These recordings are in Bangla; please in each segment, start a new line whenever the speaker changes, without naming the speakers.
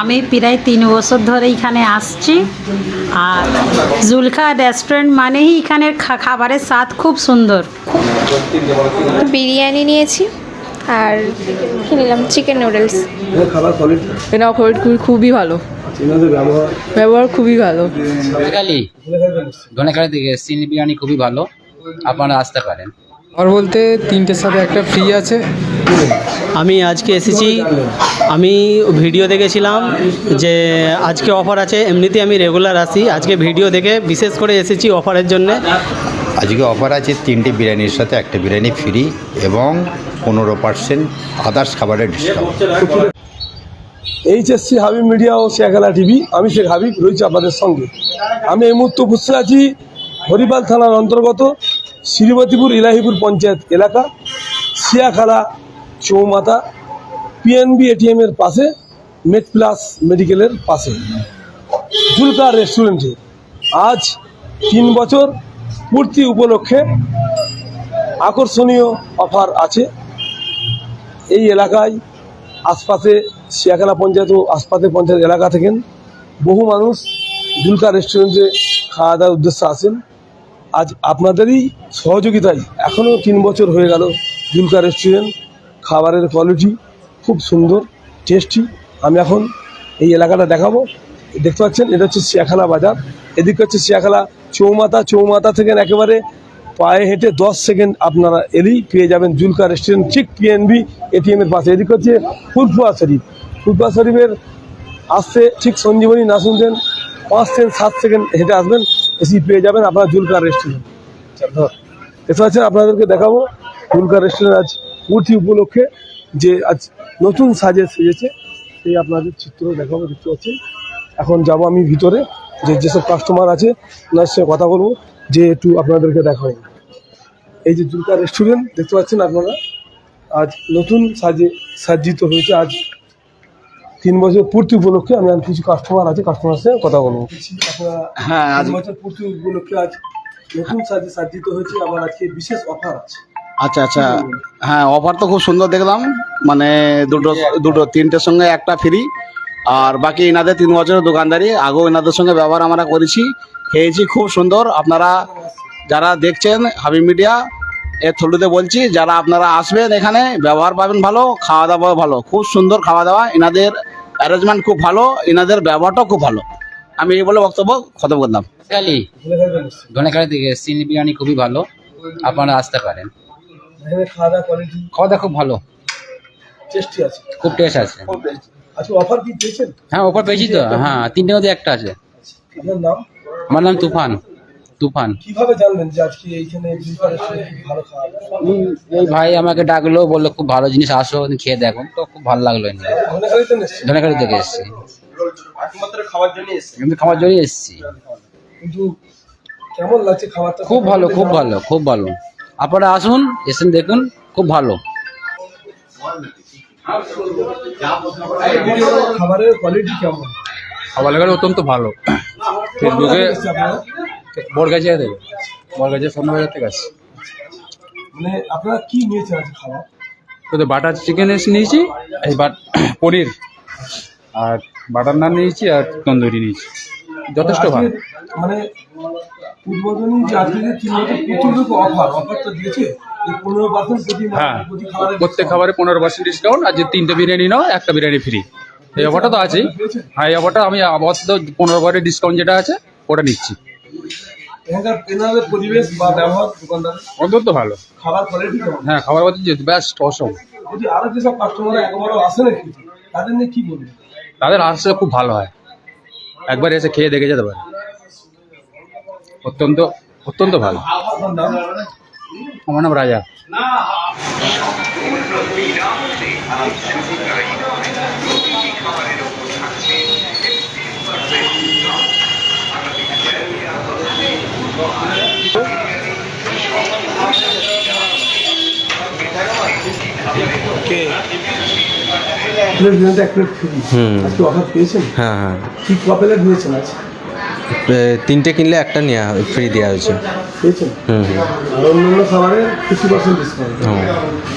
আমি প্রায় তিন বছর ধরে এখানে আসছি। আর জুলখা রেস্টুরেন্ট মানেই এখানের খাবারের স্বাদ খুব সুন্দর।
বিরিয়ানি নিয়েছি আর কি নিলাম? চিকেন নুডলস
খাবার কোয়ালিটি
খবর খুবই খুবই ভালো।
ব্যবহার?
ব্যবহার খুবই ভালো।
ধনেখালি ধনেখালি থেকে চিনি বিরিয়ানি খুবই ভালো। আপনারা আসতে পারেন।
আর বলতে তিনটের সাথে একটা ফ্রি আছে।
আমি আজকে এসেছি। আমি ভিডিও দেখেছিলাম যে আজকে অফার আছে এমনিতে আমি রেগুলার আসি। আজকে ভিডিও দেখে বিশেষ করে এসেছি অফারের জন্য।
আজকে অফার আছে তিনটে বিরিয়ানির সাথে একটা বিরিয়ানি ফ্রি এবং পনেরো পার্সেন্ট আদার্স খাবারের ডিসকাউন্ট
এইচএসসি হাবিব মিডিয়া ও শেখালা টিভি আমি শেখ হাবিব রয়েছি আপনাদের সঙ্গে। আমি এই মুহূর্তে উপস্থিত আছি হরিপাল থানার অন্তর্গত শ্রীমতীপুর ইলাহিপুর পঞ্চায়েত এলাকা শিয়াখালা চৌমাতা পিএনবি এটিএমের পাশে মেড প্লাস মেডিকেলের পাশে। জুলকার রেস্টুরেন্টে আজ তিন বছর পূর্তি উপলক্ষে আকর্ষণীয় অফার আছে। এই এলাকায় আশপাশে শিয়াখানা পঞ্চায়েত ও আশপাশের পঞ্চায়েত এলাকা থেকে বহু মানুষ দুলকা রেস্টুরেন্টে খাওয়া দাওয়ার উদ্দেশ্যে আসেন। আজ আপনাদেরই সহযোগিতায় এখনও তিন বছর হয়ে গেল দুলকা রেস্টুরেন্ট খাবারের কোয়ালিটি খুব সুন্দর টেস্টি আমি এখন এই এলাকাটা দেখাবো। দেখতে পাচ্ছেন এটা হচ্ছে শিয়াখালা বাজার। এদিকে হচ্ছে শিয়াখালা চৌমাথা। চৌমাথা থেকে একেবারে পায়ে হেঁটে দশ সেকেন্ড আপনারা এলেই পেয়ে যাবেন জুলকা রেস্টুরেন্ট ঠিক পিএনবি এটিএম এর পাশে। এদিকে হচ্ছে ফুলফুয়া শরীফ। ফুলফুয়া শরীফের আসতে ঠিক সঞ্জীবনী না শুনতেন পাঁচ থেকে সাত সেকেন্ড হেঁটে আসবেন এসি পেয়ে যাবেন আপনার জুলকা রেস্টুরেন্ট দেখতে পাচ্ছেন আপনাদেরকে দেখাবো। জুলকার রেস্টুরেন্ট আজ পূর্তি উপলক্ষে যে আজ নতুন সাজে সেজেছে সেই আপনাদের চিত্র দেখাবো দেখতে পাচ্ছেন। এখন যাব আমি ভিতরে যে যেসব কাস্টমার আছে ওনার সঙ্গে কথা বলব যে একটু আপনাদেরকে দেখাই। এই যে দুর্গা রেস্টুরেন্ট দেখতে পাচ্ছেন আপনারা? আজ নতুন সাজে সাজ্জিত হয়েছে আজ তিন বছর পূর্তি উপলক্ষে আমি আর কিছু কাস্টমার আছে কাস্টমার সঙ্গে কথা বলব। আপনারা
হ্যাঁ
তিন বছর পূর্তি উপলক্ষে আজ নতুন সাজে সাজ্জিত হয়েছে আমার আজকে বিশেষ অফার আছে।
আচ্ছা আচ্ছা। হ্যাঁ অফার তো খুব সুন্দর দেখলাম। মানে দুটো দুটো, তিনটের সঙ্গে একটা ফ্রি আর বাকি এনাদের তিন বছরের দোকানদারি, আগেও এনাদের সঙ্গে ব্যবহার আমরা করেছি, খেয়েছি, খুব সুন্দর। আপনারা যারা দেখছেন হাবি মিডিয়া, এর থ্রুতে বলছি, যারা আপনারা আসবেন এখানে, ব্যবহার পাবেন ভালো খাওয়া দাওয়া ভালো। খুব সুন্দর খাওয়া দাওয়া এনাদের অ্যারেঞ্জমেন্ট খুব ভালো, এনাদের ব্যবহারটাও খুব ভালো। আমি এই বলে বক্তব্য খতম করলাম।
ধনেখালি থেকে চিনি বিরিয়ানি খুবই ভালো, আপনারা আসতে পারেন।
এখানে খাওয়া দাওয়া কোয়ালিটি
খাওয়া দাওয়া খুব ভালো।
টেস্টি আছে।
খুব টেস্ট আছে।
আজকে অফার কি পেয়েছেন?
হ্যাঁ অফার পেয়েছি তো। হ্যাঁ তিনটে মধ্যে একটা আছে।
আপনার নাম?
আমার নাম তুফান। তুফান।
কীভাবে জানলেন যে আজকে এইখানে ভালো খাওয়া
এই ভাই আমাকে ডাকলো বলল খুব ভালো জিনিস আসো খেয়ে দেখো। তো খুব ভালো লাগল এনে। ধনেখালি থেকে এসেছি। কিন্তু খাওয়ার জন্যই এসেছি।
কিন্তু কেমন লাগছে খাবারটা?
খুব ভালো খুব ভালো খুব ভালো। আপনারা আসুন এসে দেখুন খুব ভালো।
খাবারের কোয়ালিটি কেমন?
খাবার অত্যন্ত ভালো। ফেসবুকে? বরগাছিয়া থেকে বরগাছিয়া স্বর্ণবাজার থেকে আসছে।
মানে আপনারা কি নিয়েছেন আজকে খাবার?
তো বাটার চিকেন এসে নিয়েছি এই বাট পনির আর বাটার নান নিয়েছি আর তন্দুরি নিয়েছি। যথেষ্ট ভালো।
মানে উদ্বোধনী যে আজকে যে তিন বছর প্রচুর অফার অফারটা দিয়েছে
হ্যাঁ। প্রত্যেক খাবারে পনেরো পার্সেন্ট ডিসকাউন্ট আর যে তিনটে বিরিয়ানি নাও একটা বিরিয়ানি ফ্রি এই অফারটা তো আছেই। হ্যাঁ এই অফারটা আমি আপাতত পনেরো পার্সেন্ট ডিসকাউন্ট যেটা আছে ওটা নিচ্ছি।
এখানকার পরিবেশ বা ব্যবহার
অত্যন্ত ভালো।
খাবার কোয়ালিটি
হ্যাঁ খাবার বলতে বেস্ট অসম
যদি আরও যেসব কাস্টমার একবারও আসে না কিন্তু তাদের নিয়ে কি বলবেন?
তাদের আসলে খুব ভালো হয়। একবার এসে খেয়ে দেখে যেতে পারে। অত্যন্ত অত্যন্ত ভালো। আমার নাম রাজা।
প্লেট এক প্লেট ফ্রি আজকে অফার পেয়েছেন?
হ্যাঁ হ্যাঁ।
কি ক প্লেট নিয়েছেন আজ?
তিনটে কিনলে একটা নেওয়া ফ্রি দেওয়া হয়েছে।
পেয়েছেন?
হুম হুম।
আর অন্যান্য খাবারে ফিফটি পার্সেন্ট ডিসকাউন্ট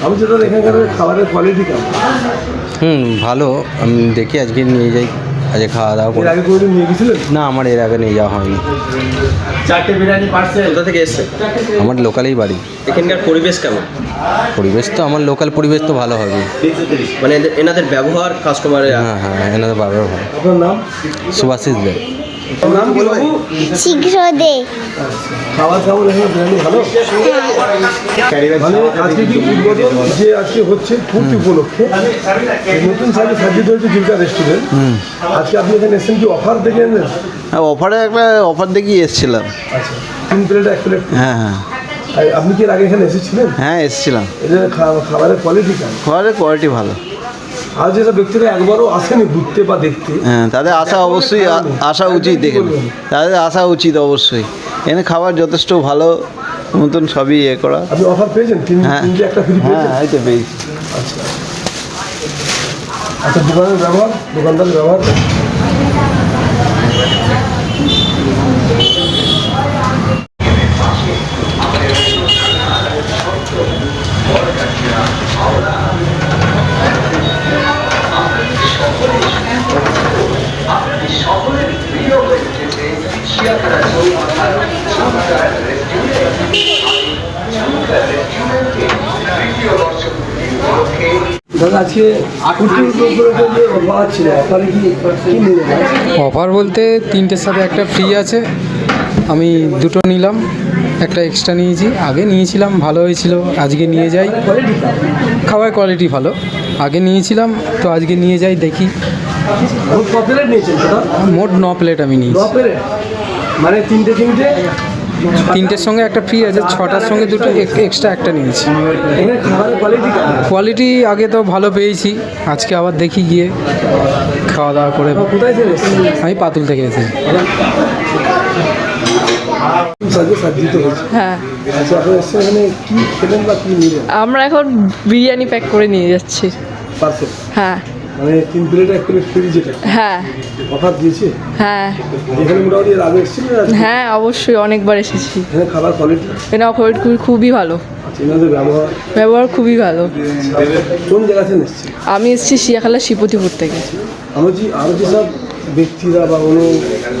আমি যেটা এখানকার খাবারের কোয়ালিটি কেমন?
হুম ভালো। আমি দেখি আজকে নিয়ে যাই। আজকে খাওয়া দাওয়া
এর
করে
আগে কোনোদিন নিয়ে গেছিলেন?
না আমার এর আগে নিয়ে যাওয়া হয়নি।
চারটে বিরিয়ানি পার্সেল। কোথা থেকে এসছে?
আমার লোকালেই বাড়ি।
এখানকার পরিবেশ কেমন?
পরিবেশ তো আমার লোকাল পরিবেশ তো ভালো হবে।
মানে এদের- এনাদের ব্যবহার কাস্টমারের
হ্যাঁ হ্যাঁ এনাদের ব্যবহার। ভালো
আপনার নাম?
সুভাষিস দেব
শীঘ্র দে
এখানে বিরিয়ানি ভালো? মানে আজকে কি উদ্বোধন যে আজকে হচ্ছে পূর্তি উপলক্ষে নতুন সাজিত হয়েছে রেস্টুরেন্ট আজকে আপনি এখানে এসেছেন কি অফার দেখে এনেন
হ্যাঁ অফারে একটা অফার দেখিয়ে এসেছিলাম।
আচ্ছা তিন প্লেট এক প্লেট
হ্যাঁ হ্যাঁ।
আর আপনি কি এর আগে এখানে এসেছিলেন?
হ্যাঁ এসেছিলাম।
খাবারের কোয়ালিটি
খাবারের কোয়ালিটি ভালো।
আর যেসব ব্যক্তিরা একবারও আসেনি ঘুরতে বা দেখতে।
হ্যাঁ তাদের আসা অবশ্যই আসা উচিত দেখেন। তাদের আসা উচিত অবশ্যই। এখানে খাবার যথেষ্ট ভালো মতন সবই ইয়ে করা।
আপনি অফার পেয়েছেন? তিন
হ্যাঁ।
তিনটে একটা ফ্রি
হ্যাঁ
পেয়েছেন?
তো পেয়েছি।
আচ্ছা দোকানের ব্যবহার দোকানদারের ব্যবহার? আজকে অফার ছিল অফারে কি কি
অফার বলতে তিনটের সাথে একটা ফ্রি আছে। আমি দুটো নিলাম একটা এক্সট্রা নিয়েছি। আগে নিয়েছিলাম ভালো হয়েছিল আজকে নিয়ে যাই। খাবার কোয়ালিটি ভালো। আগে নিয়েছিলাম তো আজকে নিয়ে যাই দেখি।
মোট
ন প্লেট আমি নিয়েছি।
মানে তিনটে তিনটে?
তিনটের সঙ্গে একটা ফ্রি আছে ছটার সঙ্গে দুটো এক্সট্রা একটা নিয়েছি।
কোয়ালিটি
আগে তো ভালো পেয়েছি আজকে আবার দেখি গিয়ে খাওয়া দাওয়া করে। আমি পাতুল থেকে
হ্যাঁ।
আচ্ছা নিলেন?
আমরা এখন বিরিয়ানি প্যাক করে নিয়ে যাচ্ছি। হ্যাঁ।
মানে তিন প্লেট এক প্লেট ফ্রি যেটা।
হ্যাঁ।
অফার দিয়েছে?
হ্যাঁ।
এখানে মোটামুটি আগে এসেছিল
হ্যাঁ অবশ্যই অনেকবার এসেছি।
এখানে খাবার কোয়ালিটি
এখানে কোয়ালিটি খুবই ভালো।
ব্যবহার?
ব্যবহার খুবই ভালো।
কোন জায়গা থেকে এসেছি?
আমি এসেছি শিয়াখালা শিপতিপুর থেকে।
আমরা যে আরও যেসব ব্যক্তিরা বা কোনো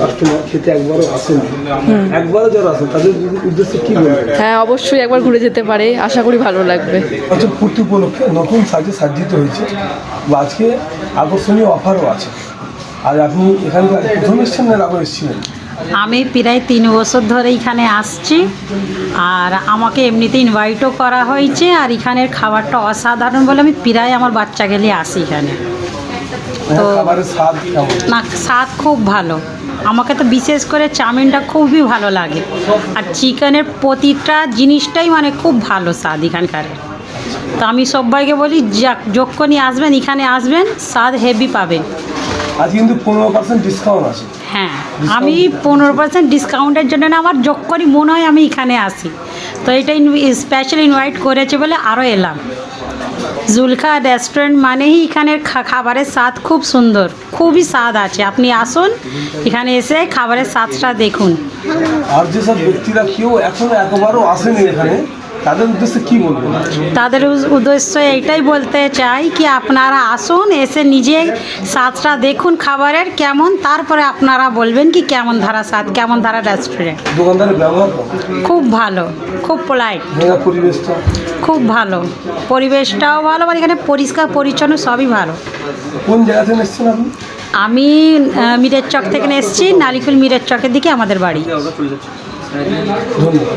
কাস্টমার খেতে একবারও আসেন একবারও যারা আসেন তাদের উদ্দেশ্যে কী বলবেন?
হ্যাঁ অবশ্যই একবার ঘুরে যেতে পারে। আশা করি ভালো লাগবে।
আচ্ছা পূর্তি উপলক্ষে নতুন সাজে সাজ্জিত হয়েছে আজকে আকর্ষণীয় অফারও আছে। আর আপনি এখানকার প্রথম এসেছেন না আগে এসেছিলেন?
আমি প্রায় তিন বছর ধরে এখানে আসছি। আর আমাকে এমনিতে ইনভাইটও করা হয়েছে। আর এখানের খাবারটা অসাধারণ বলে আমি প্রায় আমার বাচ্চা গেলে আসি এখানে। তো না স্বাদ খুব ভালো। আমাকে তো বিশেষ করে চাউমিনটা খুবই ভালো লাগে। আর চিকেনের প্রতিটা জিনিসটাই মানে খুব ভালো স্বাদ এখানকার। তো আমি সবাইকে বলি যাক যখনই আসবেন এখানে আসবেন স্বাদ হেভি পাবেন।
আজ কিন্তু পনেরো পার্সেন্ট ডিসকাউন্ট আছে।
হ্যাঁ আমি পনেরো পার্সেন্ট ডিসকাউন্টের জন্য না আমার যখনই মনে হয় আমি এখানে আসি। তো এটা স্পেশাল ইনভাইট করেছে বলে আরও এলাম। জুলখা রেস্টুরেন্ট মানেই এখানের খাবারের স্বাদ খুব সুন্দর। খুবই স্বাদ আছে। আপনি আসুন, এখানে এসে খাবারের স্বাদটা দেখুন।
আর যেসব ব্যক্তিরা কেউ এখনও একবারও আসেনি এখানে তাদের উদ্দেশ্যে কি বলবেন
তাদের উদ্দেশ্য এইটাই বলতে চাই কি আপনারা আসুন এসে নিজে স্বাদটা দেখুন খাবারের কেমন তারপরে আপনারা বলবেন কি কেমন ধারা স্বাদ কেমন ধারা রেস্টুরেন্ট
দোকানদারের ব্যবহার
খুব ভালো খুব পোলাইট
পরিবেশটা?
খুব ভালো পরিবেশটাও ভালো আর এখানে পরিষ্কার পরিচ্ছন্ন সবই ভালো।
কোন জায়গা থেকে এসেছেন আপনি?
আমি মিরের চক থেকে এসেছি নালিকুল মিরের চকের দিকে আমাদের বাড়ি।
ধন্যবাদ।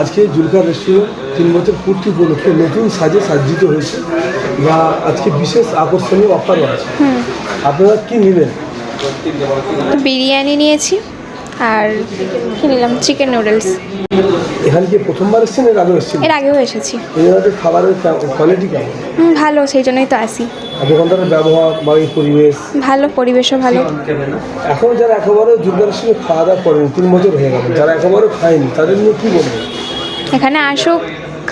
আজকে জুলকার রেস্টুরেন্ট তিন বছর পূর্তি উপলক্ষে নতুন সাজে সাজ্জিত হয়েছে বা আজকে বিশেষ আকর্ষণীয় অফারও আছে। আপনারা কি নেবেন
বিরিয়ানি নিয়েছি। আর কি নিলাম? চিকেন নুডলস
এখানে কি প্রথমবার এসেছেন এর আগে এসেছেন?
এর আগেও এসেছি।
এখানে খাবারের কোয়ালিটি কেমন?
হুম, ভালো সেই জন্যই তো আসি।
দোকানদারের ব্যবহার বা এই পরিবেশ?
ভালো পরিবেশও ভালো।
এখন যারা একেবারে জুলকা রেস্টুরেন্টে খাওয়া দাওয়া করেন তিন বছর হয়ে গেল যারা একেবারে খায়নি তাদের নিয়ে কী বলবেন
এখানে আসুক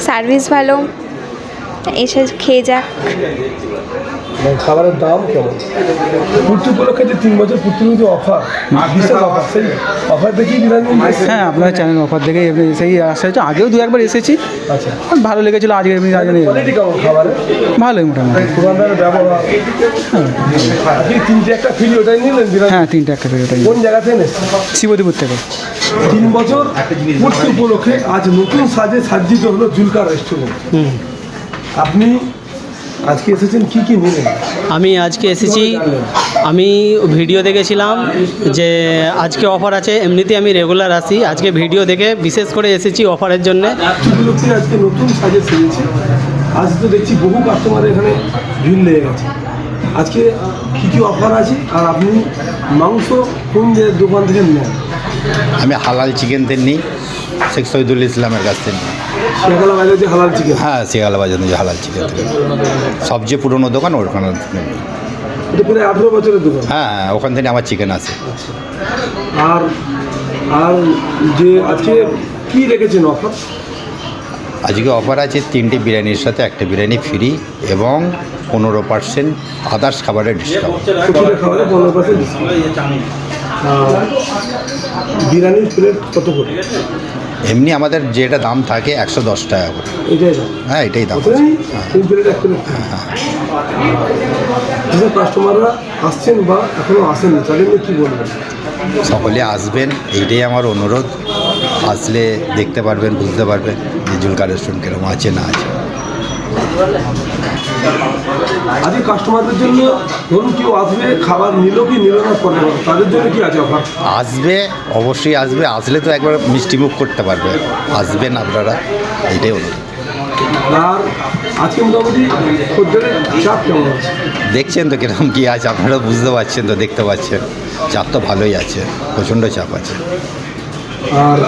সার্ভিস ভালো এসে খেয়ে যাক।
মানে খাবারের দাম কেমন? পূর্তি উপলক্ষে যে তিন বছর পূর্তি কিন্তু অফার বিশাল অফার সেই অফার দেখেই বিরিয়ানি
হ্যাঁ আপনার চ্যানেল অফার দেখে এমনি সেই আসা হচ্ছে আগেও দু একবার এসেছি।
আচ্ছা।
ভালো লেগেছিলো আজকে এমনি
কোয়ালিটি কেমন খাবারের
ভালোই মোটামুটি।
দোকানদারের ব্যবহার। আপনি তিনটে একটা ফ্রি ওটাই নিলেন
হ্যাঁ তিনটে একটা করে ওটাই
কোন জায়গা থেকে?
শিবদীপুর থেকে।
তিন বছর পূর্তি উপলক্ষে আজ নতুন সাজে সাজ্জিত হলো জুলকার রেস্টুরেন্ট আপনি আজকে এসেছেন কি কি নিলেন?
আমি আজকে এসেছি আমি ভিডিও দেখেছিলাম যে আজকে অফার আছে এমনিতে আমি রেগুলার আসি। আজকে ভিডিও দেখে বিশেষ করে এসেছি অফারের জন্য।
আজকে নতুন সাজে সেজেছে আজ তো দেখছি বহু কাস্টমার এখানে ভিড় লেগে গেছে। আজকে কি কি অফার আছে? আর আপনি মাংস কোন যে দোকান থেকে নেন?
আমি হালাল চিকেন থেকে নিই শেখ শহীদুল ইসলামের কাছ থেকে হ্যাঁ শিয়ালা বাজার যে হালাল চিকেন থেকে। সবচেয়ে পুরনো দোকান ওখানে হ্যাঁ হ্যাঁ, ওখান থেকে আমার চিকেন আছে।
আর আর যে আজকে কি রেখেছেন অফার?
আজকে অফার আছে তিনটে বিরিয়ানির সাথে একটা বিরিয়ানি ফ্রি এবং পনেরো পার্সেন্ট আদার্স খাবারের ডিসকাউন্ট
বিরিয়ানির প্লেট কত করে?
এমনি আমাদের যেটা দাম থাকে একশো দশ টাকা করে। হ্যাঁ এটাই দাম।
কাস্টমাররা আসছেন বা আসেননি তাদের নিয়ে বলবেন?
সকলে আসবেন এইটাই আমার অনুরোধ। আসলে দেখতে পারবেন বুঝতে পারবেন যে জুলকা রেস্টুরেন্ট কেরম আছে না আছে।
আজকে কাস্টমারদের জন্য ধরুন কেউ আসবে খাবার নিল কি নিল না পরে তাদের জন্য কি আছে অফার
আসবে অবশ্যই আসবে আসলে তো একবার মিষ্টি মুখ করতে পারবে। আসবেন আপনারা এইটাই অনুরোধ।
আর আজকে মোটামুটি খদ্দেরের চাপ কেমন আছে?
দেখছেন তো কীরকম কী আছে আপনারা বুঝতে পারছেন তো দেখতে পাচ্ছেন। চাপ তো ভালোই আছে প্রচণ্ড চাপ আছে।
আর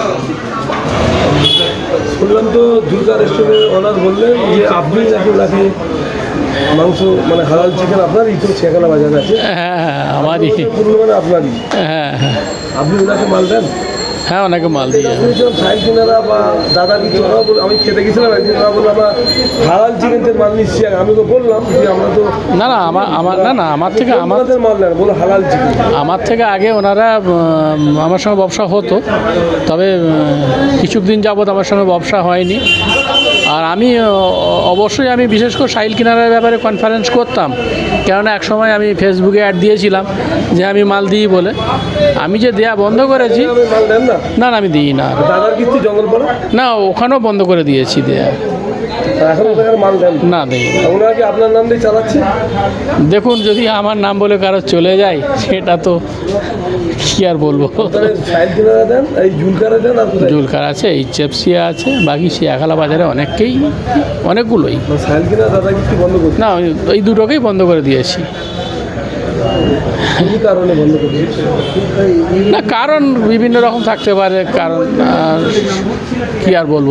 শুনলাম তো দুর্গা রেস্টুরেন্টের ওনার বললেন যে আপনি নাকি নাকি মাংস মানে হালাল চিকেন আপনারই তো ছেকানা বাজার আছে।
হ্যাঁ আমারই।
পুরো মানে আপনারই।
হ্যাঁ।
আপনি ওনাকে মাল দেন?
হ্যাঁ ওনাকে মাল দিয়ে।
সাইড কিনারা বা দাদা কিছু আমি খেতে গেছিলাম একদিন ওরা বলল আমরা হালাল চিকেনের মাল নিচ্ছি। আমি তো বললাম যে আমরা তো
না না আমার আমার না না আমার থেকে
আমাদের মাল নেন বলো হালাল চিকেন।
আমার থেকে আগে ওনারা আমার সঙ্গে ব্যবসা হতো। তবে কিছুদিন যাবৎ আমার সঙ্গে ব্যবসা হয়নি। আর আমি অবশ্যই আমি বিশেষ করে সাইল কিনারের ব্যাপারে কনফারেন্স করতাম। কেননা এক সময় আমি ফেসবুকে অ্যাড দিয়েছিলাম যে আমি মাল দিই বলে। আমি যে দেয়া বন্ধ করেছি
দেন না
না না আমি দিই না।
দাদার কিস্তি জঙ্গল পড়া
না ওখানেও বন্ধ করে দিয়েছি দেয়া।
এখন মাল দেন
না। দিই
ওনারা কি আপনার নাম দিয়ে চালাচ্ছে?
দেখুন যদি আমার নাম বলে কারও চলে যায় সেটা তো কী আর বলব?
এই জুলকারা আর কোথায়?
জুলকার আছে আছে বাকি শিয়াখালা বাজারে অনেককেই অনেকগুলোই। না ওই- এই দুটোকেই বন্ধ করে দিয়েছি।
কারণে বন্ধ
না কারণ বিভিন্ন রকম থাকতে পারে কারণ কি আর বলব?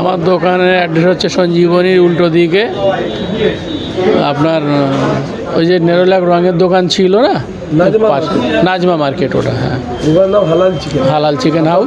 আমার
দোকানের অ্যাড্রেস হচ্ছে সঞ্জীবনীর উল্টো দিকে। আপনার ওই যে নেরোলাক রঙের দোকান ছিল না?
নাজমা
নাজমা মার্কেট ওটা হ্যাঁ।
হালাল চিকেন
হালাল চিকেন হাউস